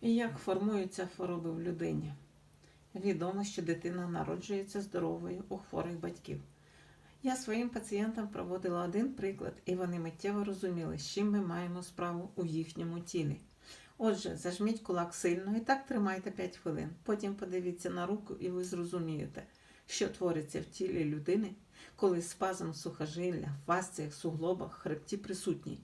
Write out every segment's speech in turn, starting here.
І як формуються хвороби в людині? Відомо, що дитина народжується здоровою у хворих батьків. Я своїм пацієнтам проводила один приклад, і вони миттєво розуміли, з чим ми маємо справу у їхньому тілі. Отже, зажміть кулак сильно і так тримайте 5 хвилин. Потім подивіться на руку, і ви зрозумієте, що твориться в тілі людини, коли спазм сухожилля, в фасціях, суглобах, хребті присутній.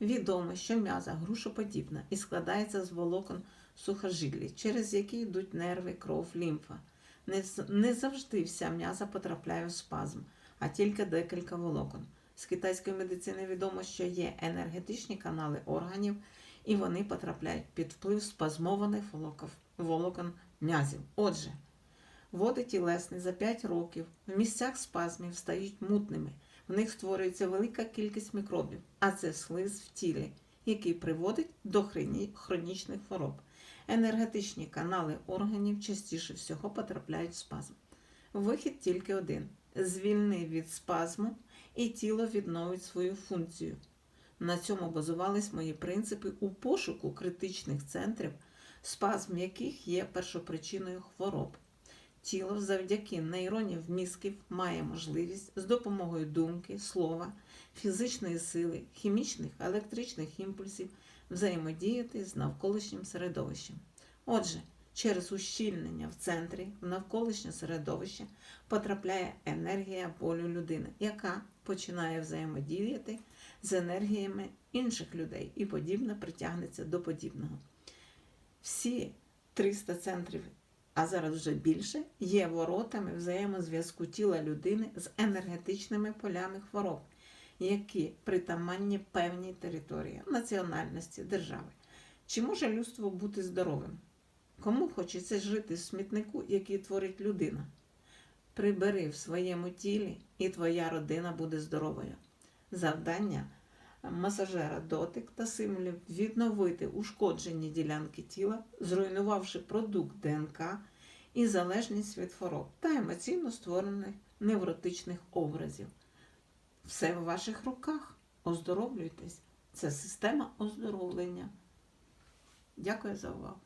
Відомо, що м'яза грушоподібна і складається з волокон сухожилля, через які йдуть нерви, кров, лімфа. Не, не завжди вся м'яза потрапляє в спазм, а тільки декілька волокон. З китайської медицини відомо, що є енергетичні канали органів, і вони потрапляють під вплив спазмованих волокон м'язів. Отже, води тілесні за 5 років в місцях спазмів стають мутними. В них створюється велика кількість мікробів, а це слиз в тілі, який приводить до хронічних хвороб. Енергетичні канали органів частіше всього потрапляють в спазм. Вихід тільки один: звільни від спазму, і тіло відновить свою функцію. На цьому базувались мої принципи у пошуку критичних центрів, спазм яких є першопричиною хвороб. Тіло завдяки нейронів мізків має можливість з допомогою думки, слова, фізичної сили, хімічних, електричних імпульсів взаємодіяти з навколишнім середовищем. Отже, через ущільнення в центрі в навколишнє середовище потрапляє енергія болю людини, яка починає взаємодіяти з енергіями інших людей і подібне притягнеться до подібного. Всі 300 центрів, а зараз вже більше, є воротами взаємозв'язку тіла людини з енергетичними полями хвороб, які притаманні певній території, національності, держави. Чи може людство бути здоровим? Кому хочеться жити в смітнику, який творить людина? Прибери в своєму тілі, і твоя родина буде здоровою. Завдання масажера дотик та символів відновити ушкоджені ділянки тіла, зруйнувавши продукт ДНК і залежність від хвороб та емоційно створених невротичних образів. Все в ваших руках. Оздоровлюйтесь. Це система оздоровлення. Дякую за увагу.